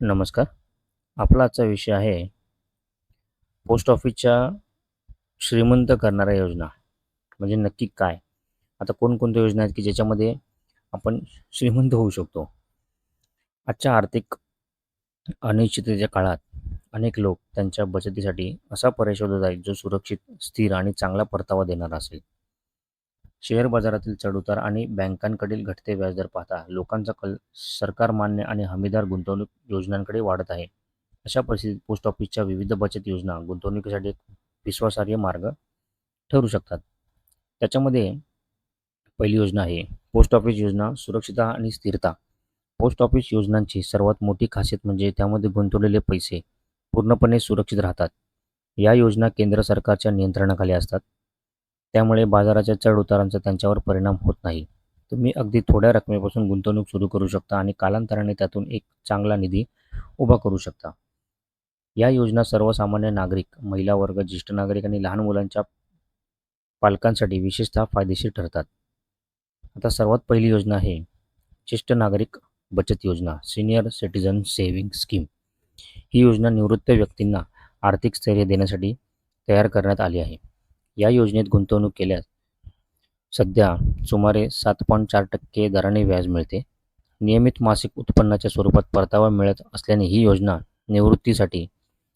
नमस्कार. आपला आजचा विषय आहे पोस्ट ऑफिसच्या श्रीमंत करणाऱ्या योजना. म्हणजे नक्की काय? आता कोणकोणत्या योजना आहेत की ज्याच्यामध्ये आपण श्रीमंत होऊ शकतो? आजच्या आर्थिक अनिश्चिततेच्या काळात अनेक लोक त्यांच्या बचतीसाठी असा पर्याय शोधत आहेत जो सुरक्षित स्थिर आणि चांगला परतावा देणारा असेल. शेअर बाजारातील चढउतार आणि बँकांकडील घटते व्याजदर पाहता लोकांचा कल सरकार मान्य आणि हमीदार गुंतवणूक योजनांकडे वाढत आहे. अशा परिस्थितीत पोस्ट ऑफिसच्या विविध बचत योजना गुंतवणुकीसाठी एक विश्वासार्ह मार्ग ठरू शकतात. त्याच्यामध्ये पहिली योजना आहे पोस्ट ऑफिस योजना सुरक्षितता आणि स्थिरता. पोस्ट ऑफिस योजनांची सर्वात मोठी खासियत म्हणजे त्यामध्ये गुंतवलेले पैसे पूर्णपणे सुरक्षित राहतात. या योजना केंद्र सरकारच्या नियंत्रणाखाली असतात. त्यामुळे बाजाराच्या चढ उतारांचा त्यांच्यावर परिणाम होत नाही. तुम्ही अगदी थोड्या रकमेपासून गुंतवणूक सुरू करू शकता आणि कालांतराने त्यातून एक चांगला निधी उभा करू शकता. या योजना सर्वसामान्य नागरिक महिला वर्ग ज्येष्ठ नागरिक आणि लहान मुलांच्या पालकांसाठी विशेषतः फायदेशीर ठरतात. आता सर्वात पहिली योजना आहे ज्येष्ठ नागरिक बचत योजना सिनियर सिटीजन सेव्हिंग स्कीम. ही योजना निवृत्त व्यक्तींना आर्थिक स्थैर्य देण्यासाठी तयार करण्यात आली आहे. या योजनेत गुंतवणूक केल्यास सध्या सुमारे सात पॉईंट चार टक्के दराने व्याज मिळते. नियमित मासिक उत्पन्नाच्या स्वरूपात परतावा मिळत असल्याने ही योजना निवृत्तीसाठी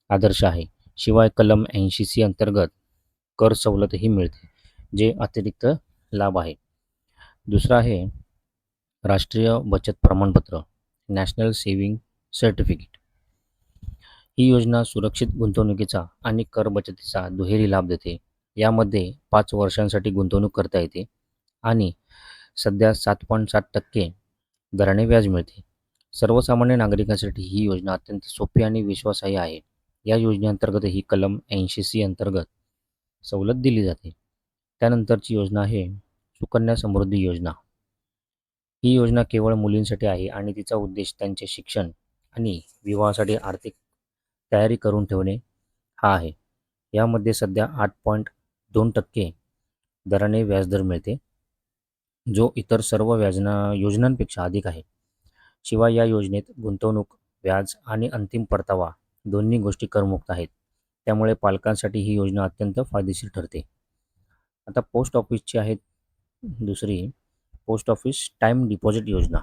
आदर्श आहे. शिवाय कलम ऐंशी सी अंतर्गत कर सवलतही मिळते जे अतिरिक्त लाभ आहे. दुसरं आहे राष्ट्रीय बचत प्रमाणपत्र नॅशनल सेव्हिंग सर्टिफिकेट. ही योजना सुरक्षित गुंतवणुकीचा आणि कर बचतीचा दुहेरी लाभ देते. यामध्ये पाच वर्षांसाठी गुंतवणूक करता येते आणि सध्या सात पॉईंट सात टक्के दराने व्याज मिळते. सर्वसामान्य नागरिकांसाठी ही योजना अत्यंत सोपी आणि विश्वासार्ह आहे. या योजनेअंतर्गत ही कलम ऐंशी सी अंतर्गत सवलत दिली जाते. त्यानंतरची योजना आहे सुकन्या समृद्धी योजना. ही योजना केवळ मुलींसाठी आहे आणि तिचा उद्देश त्यांचे शिक्षण आणि विवाहासाठी आर्थिक तयारी करून ठेवणे हा आहे. यामध्ये सध्या आठ पॉईंट दोन टक्के दराने व्याजदर मिळते जो इतर सर्व व्याजना योजनांपेक्षा अधिक आहे. शिवाय या योजनेत गुंतवणूक व्याज आणि अंतिम परतावा दोन्ही गोष्टी करमुक्त आहेत. त्यामुळे पालकांसाठी ही योजना अत्यंत फायदेशीर ठरते. आता पोस्ट ऑफिसची आहे दुसरी पोस्ट ऑफिस टाईम डिपॉझिट योजना.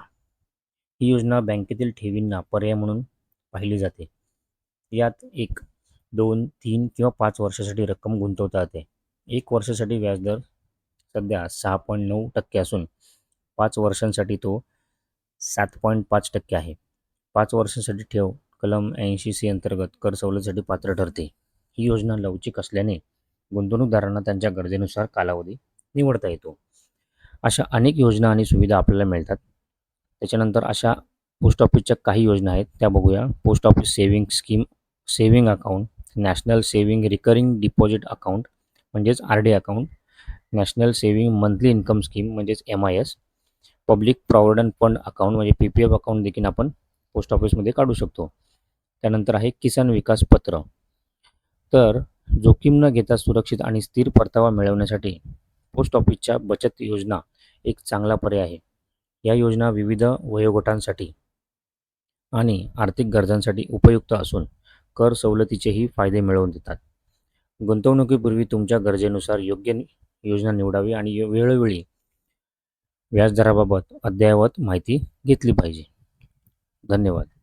ही योजना बँकेतील ठेवींना पर्याय म्हणून पाहिली जाते. यात एक दोन तीन किंवा पाच वर्षासाठी रक्कम गुंतवता येते. एक वर्षासाठी व्याजदर सध्या सहा पॉईंट नऊ टक्के असून पाच वर्षांसाठी तो सात पॉईंट पाच टक्के आहे. पाच वर्षांसाठी ठेव कलम ऐंशी सी अंतर्गत कर सवलतीसाठी पात्र ठरते. ही योजना लवचिक असल्याने गुंतवणूकदारांना त्यांच्या गरजेनुसार कालावधी निवडता येतो. अशा अनेक योजना आणि सुविधा आपल्याला मिळतात. त्याच्यानंतर अशा पोस्ट ऑफिसच्या काही योजना आहेत. त्या बघूया. Post office saving scheme saving account national saving recurring deposit account म्हणजेच R D account national saving monthly income scheme म्हणजेच M I S public provident fund account म्हणजे पी पी एफ अकाउंट देखील आपण पोस्ट ऑफिसमध्ये काढू शकतो. त्यानंतर आहे किसान विकास पत्र. तर जोखीम न घेता सुरक्षित आणि स्थिर परतावा मिळवण्यासाठी पोस्ट ऑफिसच्या बचत योजना एक चांगला पर्याय आहे. या योजना विविध वयोगटांसाठी आणि आर्थिक गरजांसाठी उपयुक्त असून कर सवलतीचेही फायदे मिळवून देतात. गुंतवणुकीपूर्वी तुमच्या गरजेनुसार योग्य योजना निवडावी आणि वेळोवेळी व्याजदराबाबत अद्ययावत माहिती घेतली पाहिजे. धन्यवाद.